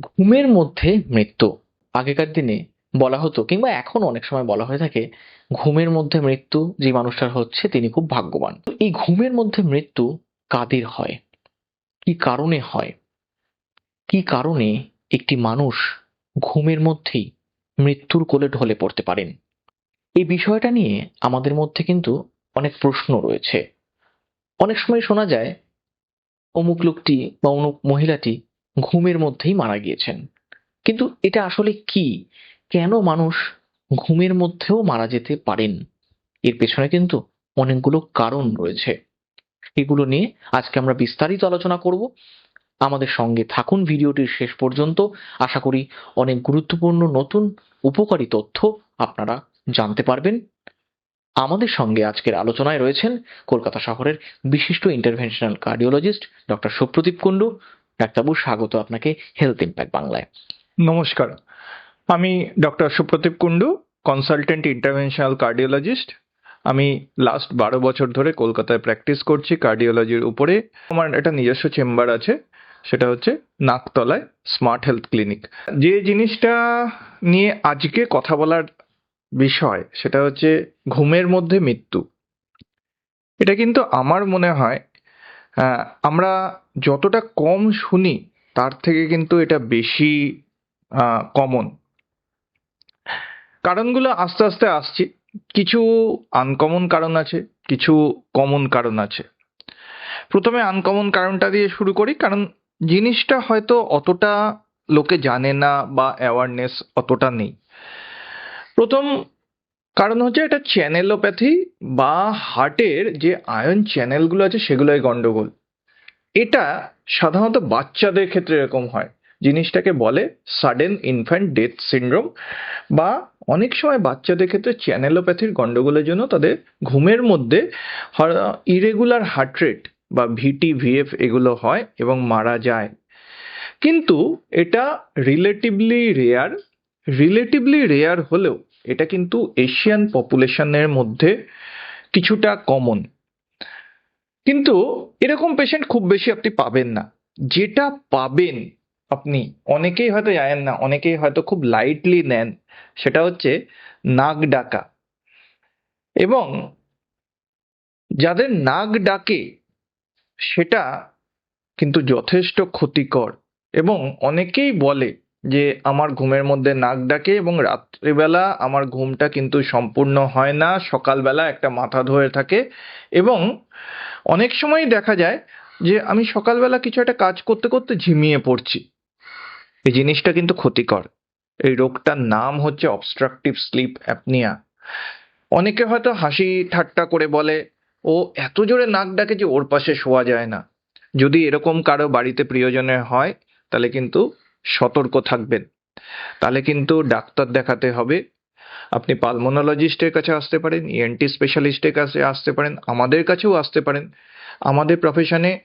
ঘুমের মধ্যে মৃত্যু। আগেকার দিনে বলা হতো কিংবা এখন অনেক সময় বলা হয়ে থাকে, ঘুমের মধ্যে মৃত্যু যে মানুষটার হচ্ছে তিনি খুব ভাগ্যবান। এই ঘুমের মধ্যে মৃত্যু কাদের হয়? কি কারণে হয়? কি কারণে একটি মানুষ ঘুমের মধ্যেই মৃত্যুর কোলে ঢলে পড়তে পারেন? এই বিষয়টা নিয়ে আমাদের মধ্যে কিন্তু অনেক প্রশ্ন রয়েছে। অনেক সময় শোনা যায়, অমুক লোকটি বা অমুক মহিলাটি ঘুমের মধ্যেই মারা গিয়েছেন। কিন্তু এটা আসলে কি? কেন মানুষ ঘুমের মধ্যেও মারা যেতে পারেন? এর পেছনে কিন্তু অনেকগুলো কারণ রয়েছে। এগুলো নিয়ে আজকে আমরা বিস্তারিত আলোচনা করব। আমাদের সঙ্গে থাকুন ভিডিওটির শেষ পর্যন্ত। আশা করি অনেক গুরুত্বপূর্ণ নতুন উপকারী তথ্য আপনারা জানতে পারবেন। আমাদের সঙ্গে আজকের আলোচনায় রয়েছেন কলকাতা শহরের বিশিষ্ট interventional cardiologist doctor Supradip Kundu. ডাক্তারবাবু, স্বাগত আপনাকে হেলথ ইম্প্যাক্ট বাংলায়। নমস্কার। আমি doctor Supradip Kundu consultant interventional cardiologist আমি লাস্ট বারো বছর ধরে কলকাতায় প্র্যাকটিস করছি কার্ডিওলজির উপরে। আমার একটা নিজস্ব চেম্বার আছে, সেটা হচ্ছে নাকতলায় স্মার্ট হেলথ ক্লিনিক যে জিনিসটা নিয়ে আজকে কথা বলার বিষয়, সেটা হচ্ছে ঘুমের মধ্যে মৃত্যু। এটা কিন্তু আমার মনে হয় আমরা যতটা কম শুনি, তার থেকে কিন্তু এটা বেশি কমন কারণগুলো আস্তে আস্তে আসছি। কিছু আনকমন কারণ আছে, কিছু কমন কারণ আছে। প্রথমে আনকমন কারণটা দিয়ে শুরু করি, কারণ জিনিসটা হয়তো অতটা লোকে জানে না বা অ্যাওয়ারনেস অতটা নেই। প্রথম কারণ হচ্ছে এটা চ্যানেলোপ্যাথি বা হার্টের যে আয়ন চ্যানেলগুলো আছে সেগুলোই গন্ডগোল। এটা সাধারণত বাচ্চাদের ক্ষেত্রে এরকম হয়। জিনিসটাকে বলে সাডেন ইনফ্যান্ট ডেথ সিন্ড্রোম বা অনেক সময় বাচ্চাদের ক্ষেত্রে চ্যানেলোপ্যাথির গন্ডগোলের জন্য তাদের ঘুমের মধ্যে ইরেগুলার হার্ট রেট বা ভিটি, ভিএফ এগুলো হয় এবং মারা যায়। কিন্তু এটা রিলেটিভলি রেয়ার রিলেটিভলি রেয়ার হলেও এটা কিন্তু এশিয়ান পপুলেশনের মধ্যে কিছুটা কমন কিন্তু এরকম পেশেন্ট খুব বেশি আপনি পাবেন না। যেটা পাবেন আপনি, অনেকেই হয়তো জানেন না, অনেকেই হয়তো খুব লাইটলি নেন, সেটা হচ্ছে নাক ডাকা। এবং যাদের নাক ডাকে, সেটা কিন্তু যথেষ্ট ক্ষতিকর। এবং অনেকেই বলে যে আমার ঘুমের মধ্যে নাক ডাকে এবং রাত্রিবেলা আমার ঘুমটা কিন্তু সম্পূর্ণ হয় না, সকালবেলা একটা মাথা ধরে থাকে এবং অনেক সময়ই দেখা যায় যে আমি সকালবেলা কিছু একটা কাজ করতে করতে ঝিমিয়ে পড়ছি। এই জিনিসটা কিন্তু ক্ষতিকর। এই রোগটার নাম হচ্ছে অবস্ট্রাকটিভ স্লিপ অ্যাপনিয়া অনেকে হয়তো হাসি ঠাট্টা করে বলে, ও, এত জোরে নাক ডাকে যে ওর পাশে শোয়া যায় না। যদি এরকম কারও বাড়িতে প্রিয়জনের হয়, তাহলে কিন্তু সতর্ক থাকবেন। তাহলে কিন্তু ডাক্তার দেখাতে হবে। আপনি পালমোনোলজিস্টের কাছে আসতে পারেন ইএনটি স্পেশালিস্টের কাছে আসতে পারেন, আমাদের কাছেও আসতে পারেন। আমাদের প্রফেশনে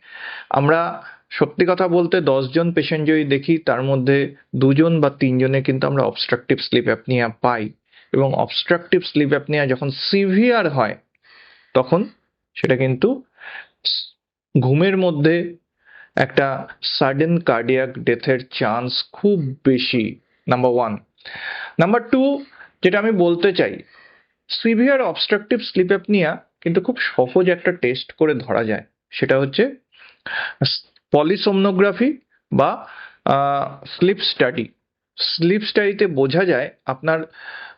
আমরা সত্যি কথা বলতে দশজন পেশেন্ট যদি দেখি, তার মধ্যে দুজন বা তিনজনে কিন্তু আমরা অবস্ট্রাকটিভ স্লিপ অ্যাপনিয়া পাই। এবং অবস্ট্রাকটিভ স্লিপ অ্যাপনিয়া যখন সিভিয়ার হয়, তখন সেটা কিন্তু ঘুমের মধ্যে একটা সাডেন কার্ডিয়াক ডেথের চান্স খুব বেশি নাম্বার ওয়ান নাম্বার টু যেটা আমি বলতে চাই সিভিয়ার অবস্ট্রাকটিভ স্লিপ অ্যাপনিয়া কিন্তু খুব সহজ একটা টেস্ট করে ধরা যায়। সেটা হচ্ছে পলিসোমনোগ্রাফি বা স্লিপ স্টাডি স্লিপ স্টাডিতে বোঝা যায় আপনার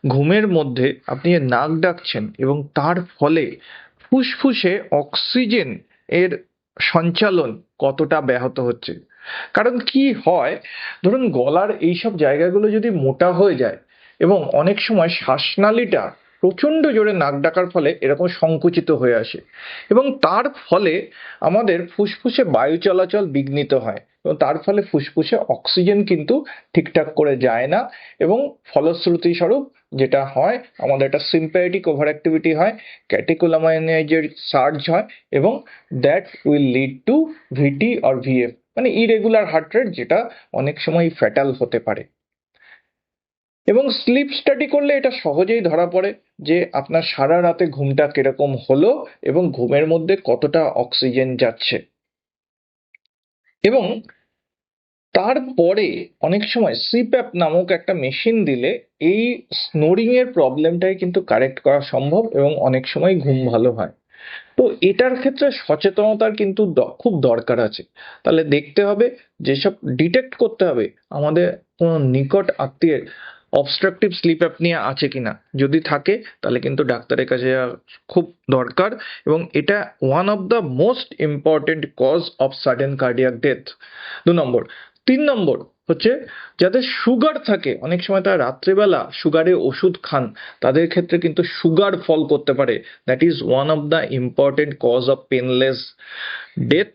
ঘুমের মধ্যে আপনি নাক ডাকছেন এবং তার ফলে ফুসফুসে অক্সিজেন এর সঞ্চালন কতটা ব্যাহত হচ্ছে? কারণ কি হয়, ধরুন গলার এইসব জায়গাগুলো যদি মোটা হয়ে যায় এবং অনেক সময় শ্বাসনালীটা প্রচণ্ড জোরে নাক ডাকার ফলে এরকম সংকুচিত হয়ে আসে। এবং তার ফলে আমাদের ফুসফুসে বায়ু চলাচল বিঘ্নিত হয় এবং তার ফলে ফুসফুসে অক্সিজেন কিন্তু ঠিকঠাক করে যায় না এবং ফলশ্রুতি স্বরূপ যেটা হয়, আমাদের একটা সিম্প্যাথেটিক ওভার অ্যাক্টিভিটি হয় ক্যাটিকুলামাইনাইজের সার্জ হয় এবং that will lead to VT or VF মানে ইরেগুলার হার্ট রেট যেটা অনেক সময় ফ্যাটাল হতে পারে। এবং স্লিপ স্টাডি করলে এটা সহজেই ধরা পড়ে যে আপনার সারা রাতে ঘুমটা কীরকম হলো এবং ঘুমের মধ্যে কতটা অক্সিজেন যাচ্ছে। এবং তারপরে অনেক সময় সিপ্যাপ নামক একটা মেশিন দিলে এই স্নোরিং এর প্রবলেমটাই কিন্তু কারেক্ট করা সম্ভব এবং অনেক সময় ঘুম ভালো হয়। তো এটার ক্ষেত্রে সচেতনতার কিন্তু খুব দরকার আছে। তাহলে দেখতে হবে, যেসব ডিটেক্ট করতে হবে, আমাদের কোনো নিকট আত্মীয়ের অবস্ট্রাকটিভ স্লিপ অ্যাপনিয়া আছে কি না যদি থাকে, তাহলে কিন্তু ডাক্তারের কাছে যাওয়া খুব দরকার। এবং এটা one of the most important cause of sudden cardiac death দু নম্বর। তিন নম্বর হচ্ছে, যাদের সুগার থাকে, অনেক সময় তারা রাত্রেবেলা সুগারে ওষুধ খান, তাদের ক্ষেত্রে কিন্তু সুগার ফল করতে পারে। That is one of the important cause of painless death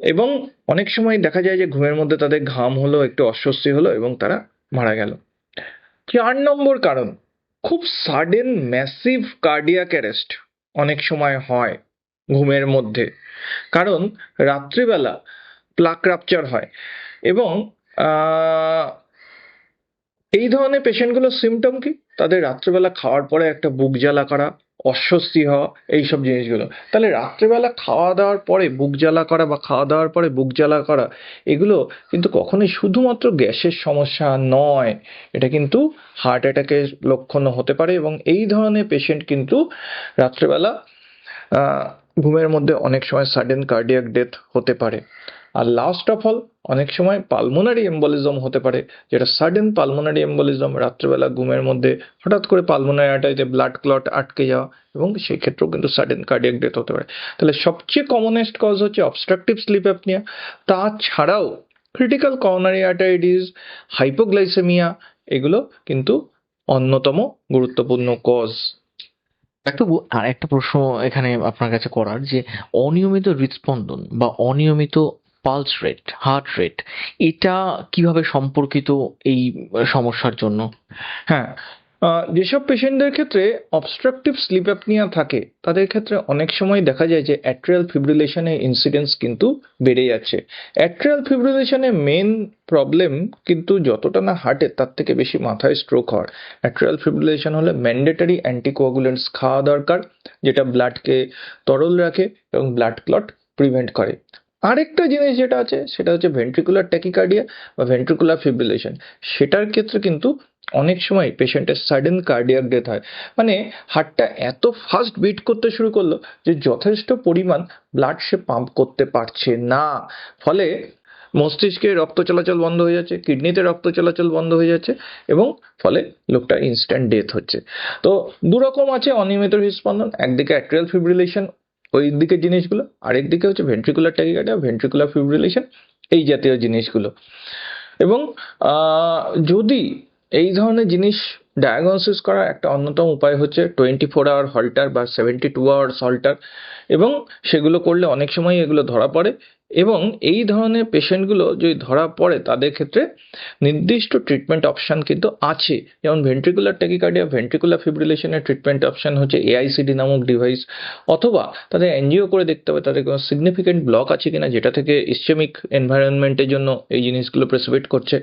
এবং অনেক সময় দেখা যায় যে ঘুমের মধ্যে তাদের ঘাম হলো, একটু অস্বস্তি হলো, এবং তারা মারা গেল। চার নম্বর কারণ, খুব সাডেন ম্যাসিভ কার্ডিয়াক অ্যারেস্ট অনেক সময় হয় ঘুমের মধ্যে। কারণ রাত্রিবেলা প্লাক রাপচার হয় এবং এই ধরনের পেশেন্টগুলোর সিমটম কি? তাদের রাত্রিবেলা খাওয়ার পরে একটা বুক জ্বালা করা অস্বস্তি হওয়া, এইসব জিনিসগুলো। তাহলে রাত্রেবেলা খাওয়া দাওয়ার পরে বুক জ্বালা করা বা খাওয়া দাওয়ার পরে বুক জ্বালা করা, এগুলো কিন্তু কখনোই শুধুমাত্র গ্যাসের সমস্যা নয়। এটা কিন্তু হার্ট অ্যাটাকের লক্ষণও হতে পারে এবং এই ধরনের পেশেন্ট কিন্তু রাত্রেবেলা ঘুমের মধ্যে অনেক সময় সাডেন কার্ডিয়াক ডেথ হতে পারে। আর লাস্ট অফ অল অনেক সময় পালমোনারি এম্বলিজম হতে পারে, যেটা সাডেন পালমোনারি এম্বলিজম রাত্রেবেলা ঘুমের মধ্যে হঠাৎ করে পালমোনারি আর্টারিতে ব্লাড ক্লট আটকে যাওয়া এবং সেই ক্ষেত্রেও কিন্তু সাডেন কার্ডিয়াক ডেথ হতে পারে। তাহলে সবচেয়ে কমনেস্ট কজ হচ্ছে অবস্ট্রাকটিভ স্লিপ অ্যাপনিয়া তাছাড়াও ক্রিটিক্যাল করোনারি আর্টারিটিস হাইপোগ্লাইসেমিয়া এগুলো কিন্তু অন্যতম গুরুত্বপূর্ণ কজ ডাক্তারবাবু আর একটা প্রশ্ন এখানে আপনার কাছে করার যে অনিয়মিত হৃদস্পন্দন বা অনিয়মিত পালস রেট হার্ট রেট এটা কীভাবে সম্পর্কিত এই সমস্যার জন্য? হ্যাঁ যেসব পেশেন্টদের ক্ষেত্রে অবস্ট্রাকটিভ স্লিপ অ্যাপনিয়া থাকে, তাদের ক্ষেত্রে অনেক সময় দেখা যায় যে অ্যাট্রিয়াল ফিব্রিলেশনের ইনসিডেন্স কিন্তু বেড়ে যাচ্ছে। অ্যাট্রিয়াল ফিব্রিলেশনের মেন প্রবলেম কিন্তু যতটা না হার্টের তার থেকে বেশি মাথায় স্ট্রোক হয়। অ্যাট্রিয়াল ফিব্রিলেশন হলে ম্যান্ডেটারি অ্যান্টিকোয়াগুলেন্টস খাওয়া দরকার, যেটা ব্লাডকে তরল রাখে এবং ব্লাড ক্লট প্রিভেন্ট করে। আরেকটা জিনিস যেটা আছে, সেটা হচ্ছে ভেন্ট্রিকুলার ট্যাকিকার্ডিয়া বা ভেন্ট্রিকুলার ফিব্রিলেশন সেটার ক্ষেত্রে কিন্তু অনেক সময় পেশেন্টের সাডেন কার্ডিয়াক ডেথ হয়। মানে হার্টটা এত ফাস্ট বিট করতে শুরু করল যে যথেষ্ট পরিমাণ ব্লাড সে পাম্প করতে পারছে না। ফলে মস্তিষ্কে রক্ত চলাচল বন্ধ হয়ে যাচ্ছে কিডনিতে রক্ত চলাচল বন্ধ হয়ে যাচ্ছে এবং ফলে লোকটা ইনস্ট্যান্ট ডেথ হচ্ছে। তো দুরকম আছে অনিয়মিত হৃদস্পন্দন, একদিকে অ্যাট্রিয়াল ফিব্রিলেশন ওই দিকের জিনিসগুলো, আরেক দিকে হচ্ছে ভেন্ট্রিকুলার ট্যাকিকার্ডিয়া ভেন্ট্রিকুলার ফিব্রিলেশন এই জাতীয় জিনিসগুলো। এবং যদি এই ধরনের জিনিস ডায়াগনোসিস করা একটা অন্যতম উপায় হচ্ছে টোয়েন্টি ফোর আওয়ার হল্টার বা সেভেন্টি টু আওয়ার্স হল্টার এবং সেগুলো করলে অনেক সময় এগুলো ধরা পড়ে। এবং এই ধরনের পেশেন্টগুলো যদি ধরা পড়ে, তাদের ক্ষেত্রে নির্দিষ্ট ট্রিটমেন্ট অপশান কিন্তু আছে। যেমন ভেন্ট্রিকুলার ট্যাকিকার্ডিয়া ভেন্ট্রিকুলার ফিব্রিলেশনের ট্রিটমেন্ট অপশান হচ্ছে এআইসিডি নামক ডিভাইস অথবা তাদের এনজিও করে দেখতে হবে, তাদের কোনো সিগনিফিকেন্ট ব্লক আছে কিনা, যেটা থেকে ইসচেমিক এনভায়রনমেন্টের জন্য এই জিনিসগুলো প্রেসিপিট করছে।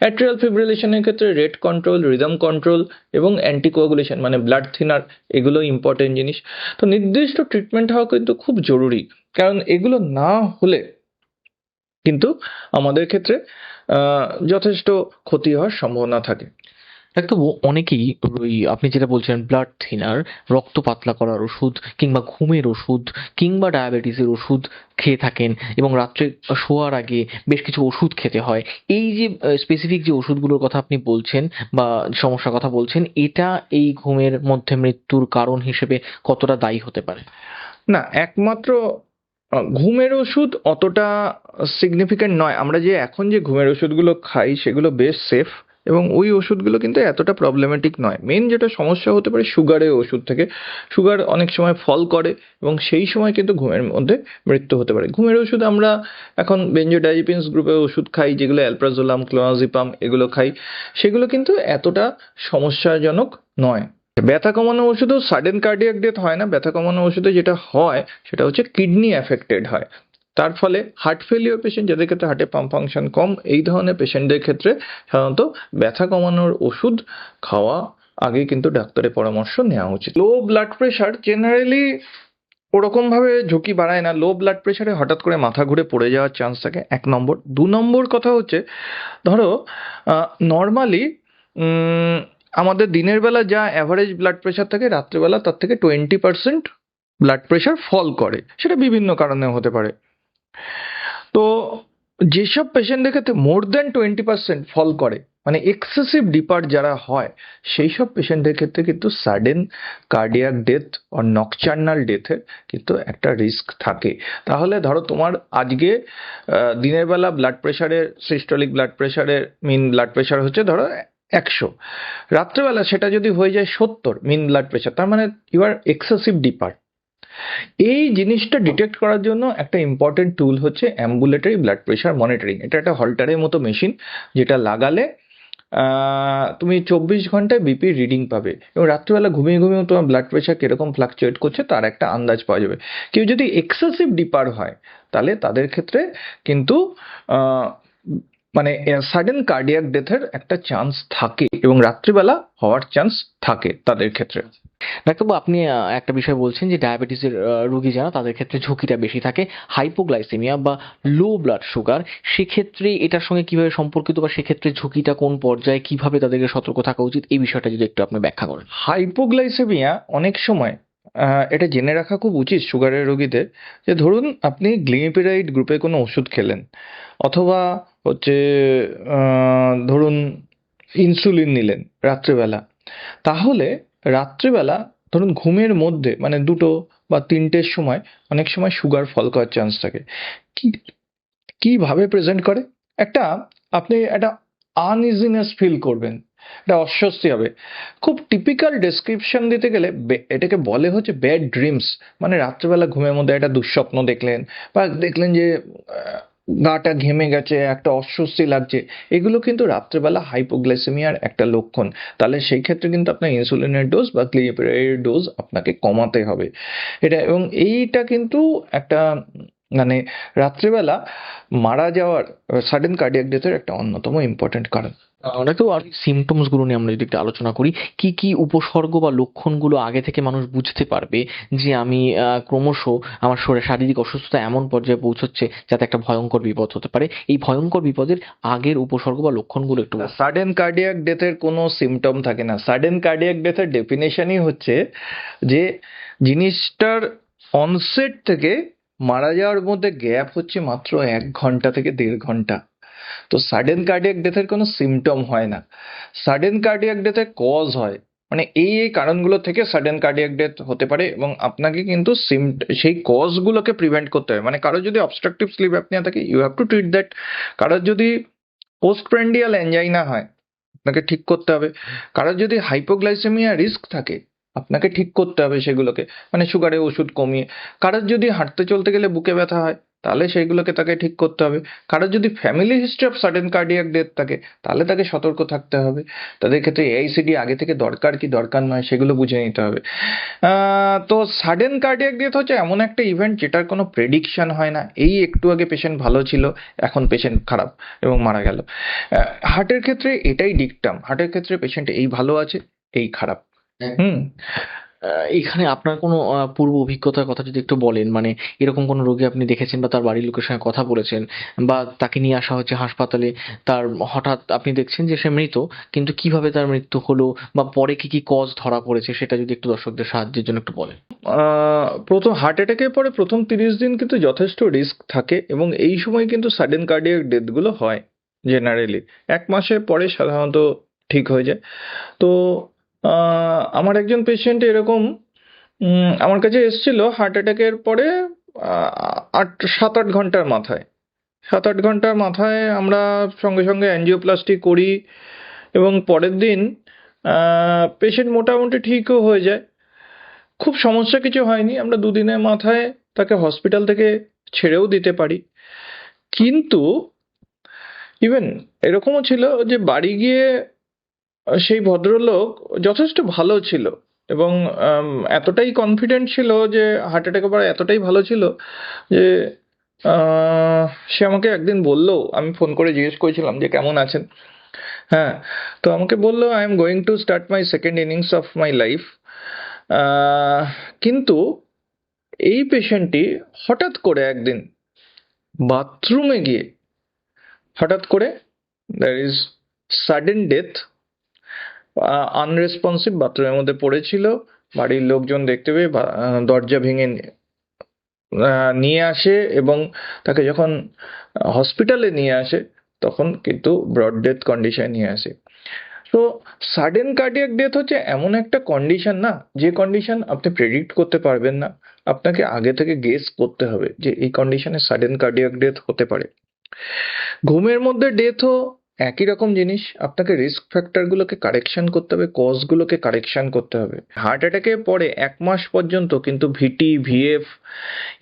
অ্যাট্রিয়াল ফিব্রিলেশনের ক্ষেত্রে রেট কন্ট্রোল রিদম কন্ট্রোল এবং অ্যান্টিকোয়াগুলেশন মানে ব্লাড থিনার এগুলো ইম্পর্টেন্ট জিনিস। তো নির্দিষ্ট ট্রিটমেন্ট হওয়া কিন্তু খুব জরুরি। কারণ এগুলো না হলে কিন্তু আমাদের ক্ষেত্রে যথেষ্ট ক্ষতি হওয়ার সম্ভাবনা থাকে। ডাক্তারবাবু অনেকেই ওই আপনি যেটা বলছেন ব্লাড থিনার রক্ত পাতলা করার ওষুধ কিংবা ঘুমের ওষুধ কিংবা ডায়াবেটিসের ওষুধ খেয়ে থাকেন এবং রাত্রে শোয়ার আগে বেশ কিছু ওষুধ খেতে হয়। এই যে স্পেসিফিক যে ওষুধগুলোর কথা আপনি বলছেন বা সমস্যার কথা বলছেন এটা এই ঘুমের মধ্যে মৃত্যুর কারণ হিসেবে কতটা দায়ী হতে পারে? না একমাত্র ঘুমের ওষুধ অতটা সিগনিফিক্যান্ট নয়। আমরা যে এখন যে ঘুমের ওষুধগুলো খাই, সেগুলো বেশ সেফ এবং ওই ওষুধগুলো কিন্তু এতটা প্রবলেমেটিক নয়। মেন যেটা সমস্যা হতে পারে সুগারের ওষুধ থেকে। সুগার অনেক সময় ফল করে এবং সেই সময় কিন্তু ঘুমের মধ্যে মৃত্যু হতে পারে। ঘুমের ওষুধ আমরা এখন বেঞ্জোডাইজিপিনস গ্রুপের ওষুধ খাই, যেগুলো অ্যালপ্রাজোলাম ক্লোনাজিপাম এগুলো খাই। সেগুলো কিন্তু এতটা সমস্যাজনক নয়। ব্যথা কমানো ওষুধও সাডেন কার্ডিয়াক ডেথ হয় না। ব্যথা কমানো ওষুধে যেটা হয়, সেটা হচ্ছে কিডনি অ্যাফেক্টেড হয়। তার ফলে হার্ট ফেলিওর পেশেন্ট যাদের ক্ষেত্রে হার্টে পাম্প ফাংশন কম, এই ধরনের পেশেন্টদের ক্ষেত্রে সাধারণত ব্যথা কমানোর ওষুধ খাওয়া আগে কিন্তু ডাক্তারের পরামর্শ নেওয়া উচিত। লো ব্লাড প্রেশার জেনারেলি ওরকম ভাবে ঝুঁকি বাড়ায় না। লো ব্লাড প্রেশারে হঠাৎ করে মাথা ঘুরে পড়ে যাওয়ার চান্স থাকে, এক নম্বর। দু নম্বর কথা হচ্ছে, ধরো নর্মালি আমাদের দিনের বেলা যা অ্যাভারেজ ব্লাড প্রেশার থাকে, রাত্রেবেলা তার থেকে twenty percent blood pressure fall করে। সেটা বিভিন্ন কারণে হতে পারে। তো যেসব পেশেন্টদের ক্ষেত্রে more than twenty percent fall করে মানে এক্সেসিভ ডিপার যারা হয় সেই সব পেশেন্টদের ক্ষেত্রে কিন্তু সাডেন কার্ডিয়াক ডেথ আর নকচার্নাল ডেথের কিন্তু একটা রিস্ক থাকে। তাহলে ধরো তোমার আজকে দিনের বেলা ব্লাড প্রেশারের সিস্টোলিক ব্লাড প্রেশারের মিন ব্লাড প্রেশার হচ্ছে ধরো একশো। রাত্রেবেলা সেটা যদি হয়ে যায় সত্তর মিন ব্লাড প্রেশার তার মানে ইউ আর এক্সেসিভ ডিপার এই জিনিসটা ডিটেক্ট করার জন্য একটা ইম্পর্টেন্ট টুল হচ্ছে অ্যাম্বুলেটরি ব্লাড প্রেশার মনিটরিং এটা একটা হল্টারের মতো মেশিন যেটা লাগালে তুমি চব্বিশ ঘন্টায় বিপি রিডিং পাবে। এবং রাত্রিবেলা ঘুমিয়ে ঘুমিয়ে তোমার ব্লাড প্রেশার কীরকম ফ্লাকচুয়েট করছে তার একটা আন্দাজ পাওয়া যাবে। কেউ যদি এক্সেসিভ ডিপার হয়, তাহলে তাদের ক্ষেত্রে কিন্তু মানে সাডেন কার্ডিয়াক ডেথের একটা চান্স থাকে এবং রাত্রিবেলা হওয়ার চান্স থাকে তাদের ক্ষেত্রে। ডাক্তারবাবু আপনি একটা বিষয় বলছেন যে ডায়াবেটিসের রোগী যারা তাদের ক্ষেত্রে ঝুঁকিটা বেশি থাকে। হাইপোগ্লাইসেমিয়া বা লো ব্লাড সুগার সেক্ষেত্রে এটার সঙ্গে কীভাবে সম্পর্কিত বা সেক্ষেত্রে ঝুঁকিটা কোন পর্যায়ে কীভাবে তাদেরকে সতর্ক থাকা উচিত এই বিষয়টা যদি একটু আপনি ব্যাখ্যা করেন। হাইপোগ্লাইসেমিয়া অনেক সময় এটা জেনে রাখা খুব উচিত সুগারের রোগীদের যে ধরুন আপনি গ্লিমিপিরাইড গ্রুপে কোনো ওষুধ খেলেন অথবা হচ্ছে ধরুন ইনসুলিন নিলেন রাত্রিবেলা। তাহলে রাত্রিবেলা ধরুন ঘুমের মধ্যে মানে দুটো বা তিনটের সময় অনেক সময় সুগার ফল করার চান্স থাকে। কি, কীভাবে প্রেজেন্ট করে? একটা, আপনি একটা আনইজিনেস ফিল করবেন। একটা অস্বস্তি হবে। খুব টিপিক্যাল ডেসক্রিপশন দিতে গেলে এটাকে বলে হচ্ছে ব্যাড ড্রিমস মানে রাত্রেবেলা ঘুমের মধ্যে একটা দুঃস্বপ্ন দেখলেন বা দেখলেন যে গাটা ঘেমে গেছে, একটা অস্বস্তি লাগছে। এগুলো কিন্তু রাত্রেবেলা হাইপোগ্লাইসেমিয়ার একটা লক্ষণ। তাহলে সেই ক্ষেত্রে কিন্তু আপনার ইনসুলিনের ডোজ বা ক্লিয়াপের ডোজ আপনাকে কমাতে হবে। এটা, এবং এইটা কিন্তু একটা মানে রাত্রিবেলা মারা যাওয়ার সাডেন কার্ডিয়াক ডেথের একটা অন্যতম ইম্পর্টেন্ট কারণ। ডাক্তারবাবু আর সিমটমসগুলো নিয়ে আমরা যদি একটু আলোচনা করি কি কি উপসর্গ বা লক্ষণগুলো আগে থেকে মানুষ বুঝতে পারবে যে আমি ক্রমশ আমার শরীরে শারীরিক অসুস্থতা এমন পর্যায়ে পৌঁছচ্ছে যাতে একটা ভয়ঙ্কর বিপদ হতে পারে? এই ভয়ঙ্কর বিপদের আগের উপসর্গ বা লক্ষণগুলো একটু। সাডেন কার্ডিয়াক ডেথের কোনো সিমটম থাকে না। সাডেন কার্ডিয়াক ডেথের ডেফিনেশনই হচ্ছে যে জিনিসটার অনসেট থেকে মারা যাওয়ার মধ্যে গ্যাপ হচ্ছে মাত্র এক ঘণ্টা থেকে দেড় ঘণ্টা। তো সাডেন কার্ডিয়াক ডেথের কোনো সিমটম হয় না। সাডেন কার্ডিয়াক ডেথের কজ হয়। মানে এই এই কারণগুলো থেকে সাডেন কার্ডিয়াক ডেথ হতে পারে এবং আপনাকে কিন্তু সিম সেই কজগুলোকে প্রিভেন্ট করতে হবে। মানে কারও যদি অবস্ট্রাকটিভ স্লিপ অ্যাপনিয়া থাকে you have to treat that কারোর যদি পোস্ট প্র্যান্ডিয়াল অ্যাঞ্জাইনা হয়, আপনাকে ঠিক করতে হবে। কারোর যদি হাইপোগ্লাইসেমিয়া রিস্ক থাকে আপনাকে ঠিক করতে হবে সেগুলোকে। মানে সুগারের ওষুধ কমিয়ে। কারোর যদি হাঁটতে চলতে গেলে বুকে ব্যথা হয়, তাহলে সেইগুলোকে তাকে ঠিক করতে হবে। কারোর যদি family history of sudden cardiac death থাকে, তাহলে তাকে সতর্ক থাকতে হবে। তাদের ক্ষেত্রে এআইসিডি আগে থেকে দরকার কি দরকার নয়, সেগুলো বুঝে নিতে হবে। তো সাডেন কার্ডিয়াক ডেথ হচ্ছে এমন একটা ইভেন্ট যেটার কোনো প্রেডিকশন হয় না। এই একটু আগে পেশেন্ট ভালো ছিল, এখন পেশেন্ট খারাপ এবং মারা গেল। হার্টের ক্ষেত্রে এটাই ডিকটাম হার্টের ক্ষেত্রে পেশেন্ট এই ভালো আছে, এই খারাপ। হুম। এখানে আপনার কোনো পূর্ব অভিজ্ঞতার কথা যদি একটু বলেন মানে এরকম কোনো রোগী আপনি দেখেছেন বা তার বাড়ির লোকের সঙ্গে কথা বলেছেন বা তাকে নিয়ে আসা হচ্ছে হাসপাতালে তার হঠাৎ আপনি দেখছেন যে সে মৃত কিন্তু কীভাবে তার মৃত্যু হলো বা পরে কি কি কজ ধরা পড়েছে সেটা যদি একটু দর্শকদের সাহায্যের জন্য একটু বলেন। প্রথম হার্ট অ্যাটাকের পরে প্রথম তিরিশ দিন কিন্তু যথেষ্ট রিস্ক থাকে এবং এই সময় কিন্তু সাডেন কার্ডিয়াক ডেথগুলো হয় জেনারেলি এক মাসের পরে সাধারণত ঠিক হয়ে যায়। তো আমার একজন পেশেন্ট এরকম আমার কাছে এসেছিল হার্ট অ্যাটাকের পরে আট, সাত, আট ঘণ্টার মাথায়। সাত, আট ঘণ্টার মাথায় আমরা সঙ্গে সঙ্গে অ্যাঞ্জিওপ্লাস্টি করি এবং পরের দিন পেশেন্ট মোটামুটি ঠিকও হয়ে যায়। খুব সমস্যা কিছু হয়নি, আমরা দুদিনের মাথায় তাকে হসপিটাল থেকে ছেড়েও দিতে পারি। কিন্তু ইভেন এরকমও ছিল যে বাড়ি গিয়ে সেই ভদ্রলোক যথেষ্ট ভালো ছিল এবং এতটাই কনফিডেন্ট ছিল যে হার্ট অ্যাটাক পরে এতটাই ভালো ছিল যে সে আমাকে একদিন বলল, আমি ফোন করে জিজ্ঞেস করেছিলাম যে কেমন আছেন? হ্যাঁ তো আমাকে বলল I am going to start my second innings of my life কিন্তু এই পেশেন্টটি হঠাৎ করে একদিন বাথরুমে গিয়ে, হঠাৎ করে there is sudden death unresponsive বাথরুমের মধ্যে পড়েছিল। বাড়ির লোকজন দেখতে পেয়ে দরজা ভেঙে নিয়ে আসে এবং তাকে যখন হসপিটালে নিয়ে আসে, তখন কিন্তু ব্রড ডেথ কন্ডিশন নিয়ে আসে। তো সাডেন কার্ডিয়াক ডেথ হচ্ছে এমন একটা কন্ডিশন না, যে কন্ডিশন আপনি প্রেডিক্ট করতে পারবেন না। আপনাকে আগে থেকে গেস করতে হবে যে এই কন্ডিশনে সাডেন কার্ডিয়াক ডেথ হতে পারে। ঘুমের মধ্যে ডেথও একই রকম জিনিস, আপনাকে রিস্ক ফ্যাক্টরগুলোকে কারেকশন করতে হবে কজগুলোকে কারেকশন করতে হবে। হার্ট অ্যাটাকের পরে এক মাস পর্যন্ত কিন্তু VT VF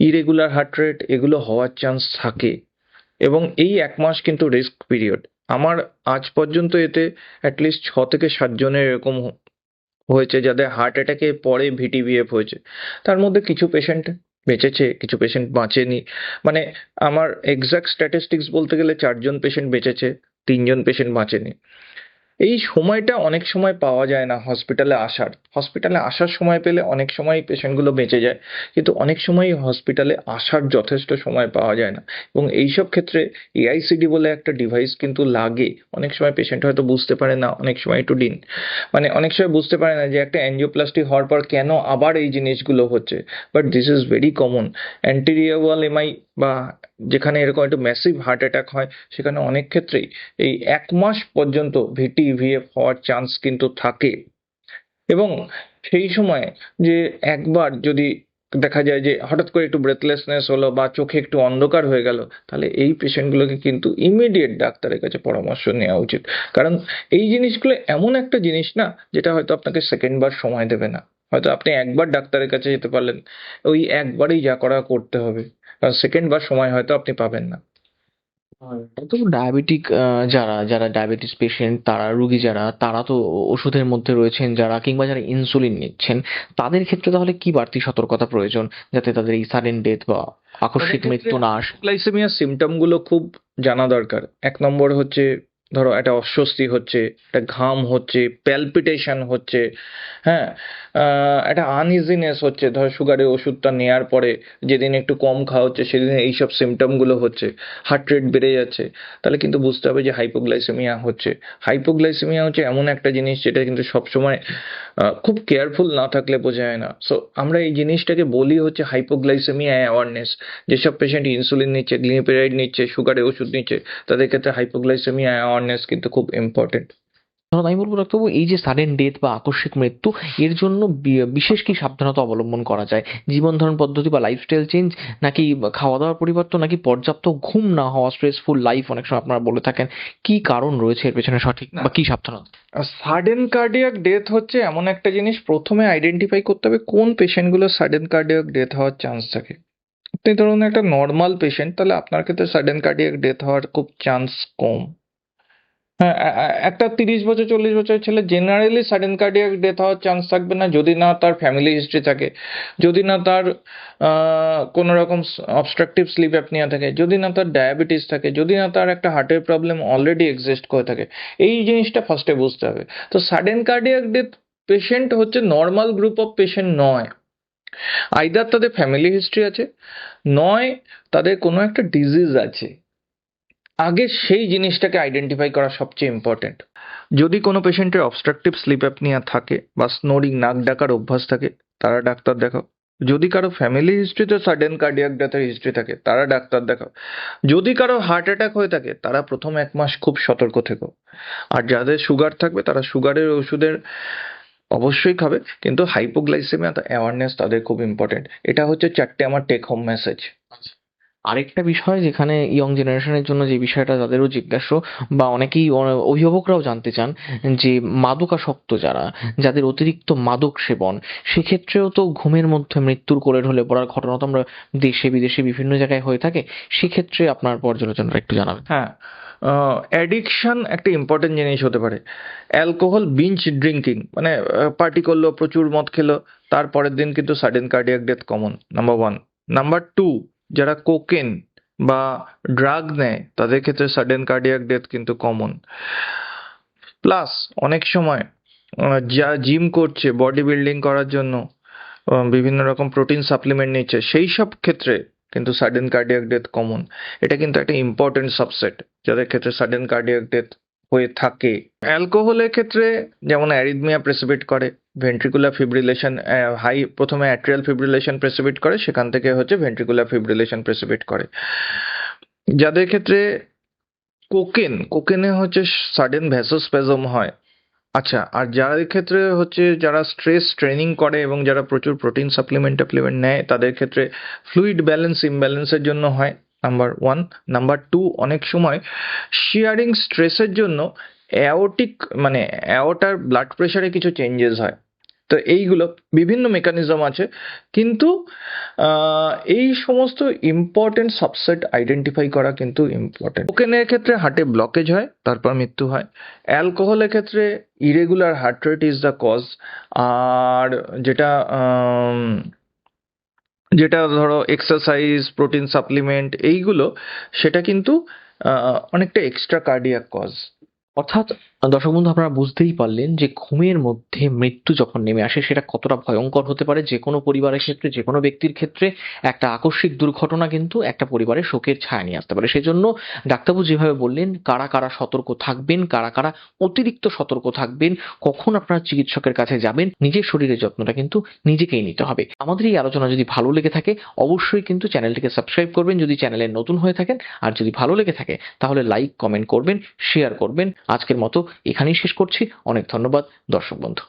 irregular heart rate এগুলো হওয়ার চান্স থাকে। এবং এই এক মাস কিন্তু রিস্ক পিরিয়ড আমার আজ পর্যন্ত এতে অ্যাটলিস্ট ছ থেকে সাতজনের এরকম হয়েছে, যাদের হার্ট অ্যাটাকে পরে ভিটিভিএফ হয়েছে। তার মধ্যে কিছু পেশেন্ট বেঁচেছে, কিছু পেশেন্ট বাঁচেনি। মানে আমার এক্সাক্ট স্ট্যাটিস্টিক্স বলতে গেলে চারজন পেশেন্ট বেঁচেছে, তিনজন পেশেন্ট বাঁচেনি। এই সময়টা অনেক সময় পাওয়া যায় না হসপিটালে আসার। হসপিটালে আসার সময় পেলে অনেক সময় পেশেন্টগুলো বেঁচে যায়। কিন্তু অনেক সময় হসপিটালে আসার যথেষ্ট সময় পাওয়া যায় না। এবং এইসব ক্ষেত্রে এআইসিডি বলে একটা ডিভাইস কিন্তু লাগে। অনেক সময় পেশেন্ট হয়তো বুঝতে পারে না, অনেক সময় একটু ডিন মানে অনেক সময় বুঝতে পারে না যে একটা অ্যাঞ্জিওপ্লাস্টি হওয়ার পর কেন আবার এই জিনিসগুলো হচ্ছে। But this is very common anterior wall MI বা যেখানে এরকম একটু ম্যাসিভ হার্ট অ্যাটাক হয়, সেখানে অনেক ক্ষেত্রেই এই এক মাস পর্যন্ত ভিটি ভিএফ হওয়ার চান্স কিন্তু থাকে। এবং সেই সময় যে একবার যদি দেখা যায় যে হঠাৎ করে একটু ব্রেথলেসনেস হলো বা চোখে একটু অন্ধকার হয়ে গেল, তাহলে এই পেশেন্টগুলোকে কিন্তু ইমিডিয়েট ডাক্তারের কাছে পরামর্শ নেওয়া উচিত। কারণ এই জিনিসগুলো এমন একটা জিনিস না, যেটা হয়তো আপনাকে সেকেন্ডবার সময় দেবে না। হয়তো আপনি একবার ডাক্তারের কাছে যেতে পারলেন, ওই একবারেই যা করা করতে হবে। কারণ সেকেন্ড বার সময় হয়তো আপনি পাবেন না। তো ডায়াবেটিক যারা যারা ডায়াবেটিস পেশেন্ট তারা রুগী যারা তারা তো ওষুধের মধ্যে রয়েছেন যারা কিংবা যারা ইনসুলিন নিচ্ছেন তাদের ক্ষেত্রে তাহলে কি বাড়তি সতর্কতা প্রয়োজন যাতে তাদের এই সাডেন ডেথ বা আকস্মিক মৃত্যু না আসে গ্লাইসেমিয়ার সিমটমগুলো খুব জানা দরকার। এক নম্বর হচ্ছে ধরো একটা অস্বস্তি হচ্ছে একটা ঘাম হচ্ছে প্যালপিটেশন হচ্ছে হ্যাঁ? একটা আনইজিনেস হচ্ছে। ধরো সুগারের ওষুধটা নেওয়ার পরে যেদিন একটু কম খাওয়া হচ্ছে, সেদিন এইসব সিমটমগুলো হচ্ছে। হার্ট রেট বেড়ে যাচ্ছে। তাহলে কিন্তু বুঝতে হবে যে হাইপোগ্লাইসেমিয়া হচ্ছে। হাইপোগ্লাইসেমিয়া হচ্ছে এমন একটা জিনিস যেটা কিন্তু সবসময় খুব কেয়ারফুল না থাকলে বোঝা যায় না। সো আমরা এই জিনিসটাকে বলি হচ্ছে হাইপোগ্লাইসেমিয়া অ্যাওয়ারনেস যেসব পেশেন্ট ইনসুলিন নিচ্ছে গ্লিনিপেরাইড নিচ্ছে সুগারের ওষুধ নিচ্ছে, তাদের ক্ষেত্রে হাইপোগ্লাইসেমিয়া অ্যাওয়ারনেস কিন্তু খুব ইম্পর্টেন্ট ধরুন আমি বলব ডাক্তারবাবু এই যে সাডেন ডেথ বা আকস্মিক মৃত্যু এর জন্য বিশেষ কি সাবধানতা অবলম্বন করা যায়? জীবন ধারণ পদ্ধতি বা লাইফস্টাইল চেঞ্জ নাকি খাওয়া দাওয়ার পরিবর্তন নাকি পর্যাপ্ত ঘুম না হওয়া স্ট্রেসফুল লাইফ অনেক সময় আপনারা বলে থাকেন। কি কারণ রয়েছে এর পেছনে সঠিক বা কি সাবধানতা? সাডেন কার্ডিয়াক ডেথ হচ্ছে এমন একটা জিনিস প্রথমে আইডেন্টিফাই করতে হবে কোন পেশেন্টগুলো সাডেন কার্ডিয়াক ডেথ হওয়ার চান্স থাকে। আপনি ধরুন একটা নর্মাল পেশেন্ট তাহলে আপনার ক্ষেত্রে সাডেন কার্ডিয়াক ডেথ হওয়ার খুব চান্স কম। হ্যাঁ একটা তিরিশ বছর, চল্লিশ বছরের ছেলে জেনারেলি সাডেন কার্ডিয়াক ডেথ হওয়ার চান্স থাকবে না যদি না তার ফ্যামিলি হিস্ট্রি থাকে, যদি না তার কোনো রকম অবস্ট্রাকটিভ স্লিপ অ্যাপনিয়া থাকে, যদি না তার ডায়াবেটিস থাকে, যদি না তার একটা হার্টের প্রবলেম অলরেডি এক্সিস্ট করে থাকে, এই জিনিসটা ফার্স্টে বুঝতে হবে। তো সাডেন কার্ডিয়াক ডেথ পেশেন্ট হচ্ছে নর্মাল গ্রুপ অফ পেশেন্ট নয়। আইদার তাদের ফ্যামিলি হিস্ট্রি আছে, নয় তাদের কোনো একটা ডিজিজ আছে। আগে সেই জিনিসটাকে আইডেন্টিফাই করা সবচেয়ে ইম্পর্টেন্ট যদি কোনো পেশেন্টের অবস্ট্রাকটিভ স্লিপ অ্যাপনিয়া থাকে বা স্নোরিং নাক ডাকার অভ্যাস থাকে, তারা ডাক্তার দেখাও। যদি কারও ফ্যামিলি হিস্ট্রিতে সাডেন কার্ডিয়াক ডেথের হিস্ট্রি থাকে, তারা ডাক্তার দেখাও। যদি কারও হার্ট অ্যাটাক হয়ে থাকে, তারা প্রথম এক মাস খুব সতর্ক থেকো। আর যাদের সুগার থাকবে, তারা সুগারের ওষুধের অবশ্যই খাবে, কিন্তু হাইপোগ্লাইসেমিয়া অ্যাওয়ারনেস তাদের খুব ইম্পর্টেন্ট এটা হচ্ছে চারটে আমার টেক হোম মেসেজ আরেকটা বিষয় যেখানে ইয়ং জেনারেশনের জন্য যে বিষয়টা তাদেরও জিজ্ঞাসা বা অনেকেই অভিভাবকরাও জানতে চান যে মাদকাসক্ত যারা, যাদের অতিরিক্ত মাদক সেবন, সেক্ষেত্রেও তো ঘুমের মধ্যে মৃত্যুর কোলে ঢলে পড়ার ঘটনা তো আমরা দেশে, বিদেশে বিভিন্ন জায়গায় হয়ে থাকে, সেক্ষেত্রে আপনার পর্যালোচনাটা একটু জানাবেন। হ্যাঁ অ্যাডিকশন একটা ইম্পর্টেন্ট জিনিস হতে পারে। অ্যালকোহল বিঞ্চ ড্রিঙ্কিং মানে পার্টি করল, প্রচুর মদ খেলো, তারপরের দিন কিন্তু sudden cardiac death common number one number two যারা কোকেন বা ড্রাগ নেয়, তাদের ক্ষেত্রে সাডেন কার্ডিয়াক ডেথ কিন্তু কমন প্লাস অনেক সময় যা জিম করছে বডি বিল্ডিং করার জন্য বিভিন্ন রকম প্রোটিন সাপ্লিমেন্ট নিচ্ছে, সেই সব ক্ষেত্রে কিন্তু সাডেন কার্ডিয়াক ডেথ কমন এটা কিন্তু একটা ইম্পর্টেন্ট সাবসেট যাদের ক্ষেত্রে সাডেন কার্ডিয়াক ডেথ হয়ে থাকে। অ্যালকোহলের ক্ষেত্রে, যেমন অ্যারিদমিয়া প্রেসিপিট করে ভেন্ট্রিকুলার ফিব্রিলেশন হাই প্রথমে অ্যাট্রিয়াল ফিব্রিলেশন প্রেসিপিট করে, সেখান থেকে হচ্ছে ভেন্ট্রিকুলার ফিব্রিলেশন প্রেসিপিট করে। যাদের ক্ষেত্রে কোকেন কোকেনে হচ্ছে সাডেন ভ্যাসোস্পেজম হয়। আচ্ছা আর যাদের ক্ষেত্রে হচ্ছে যারা স্ট্রেস ট্রেনিং করে এবং যারা প্রচুর প্রোটিন সাপ্লিমেন্ট টাপ্লিমেন্ট নেয়, তাদের ক্ষেত্রে ফ্লুইড ব্যালেন্স ইমব্যালেন্সের জন্য হয় নাম্বার ওয়ান নাম্বার টু অনেক সময় শিয়ারিং স্ট্রেসের জন্য অ্যাওটিক মানে অ্যাওটার ব্লাড প্রেশারে কিছু চেঞ্জেস হয়। তো এইগুলো বিভিন্ন মেকানিজম আছে। কিন্তু এই সমস্ত ইম্পর্টেন্ট সাবসেট আইডেন্টিফাই করা কিন্তু ইম্পর্টেন্ট কোকেনের ক্ষেত্রে হার্টে ব্লকেজ হয়, তারপর মৃত্যু হয়। অ্যালকোহলের ক্ষেত্রে irregular heart rate is the cause আর যেটা যেটা ধরো এক্সারসাইজ প্রোটিন সাপ্লিমেন্ট এইগুলো, সেটা কিন্তু অনেকটা এক্সট্রা কার্ডিয়াক কজ অর্থাৎ দর্শক বন্ধু, আপনারা বুঝতেই পারলেন যে ঘুমের মধ্যে মৃত্যু যখন নেমে আসে, সেটা কতটা ভয়ঙ্কর হতে পারে যে কোনো পরিবারের ক্ষেত্রে, যে কোনো ব্যক্তির ক্ষেত্রে। একটা আকস্মিক দুর্ঘটনা কিন্তু একটা পরিবারের শোকের ছায়া নিয়ে আসতে পারে। সেজন্য ডাক্তারবাবু যেভাবে বললেন, কারা কারা সতর্ক থাকবেন, কারা কারা অতিরিক্ত সতর্ক থাকবেন, কখন আপনারা চিকিৎসকের কাছে যাবেন, নিজের শরীরের যত্নটা কিন্তু নিজেকেই নিতে হবে। আমাদের এই আলোচনা যদি ভালো লেগে থাকে, অবশ্যই কিন্তু চ্যানেলটিকে সাবস্ক্রাইব করবেন। যদি চ্যানেলে নতুন হয়ে থাকেন, আর যদি ভালো লেগে থাকে, তাহলে লাইক, কমেন্ট করবেন, শেয়ার করবেন। আজকের মতো এখানেই শেষ করছি। অনেক ধন্যবাদ দর্শক বন্ধু।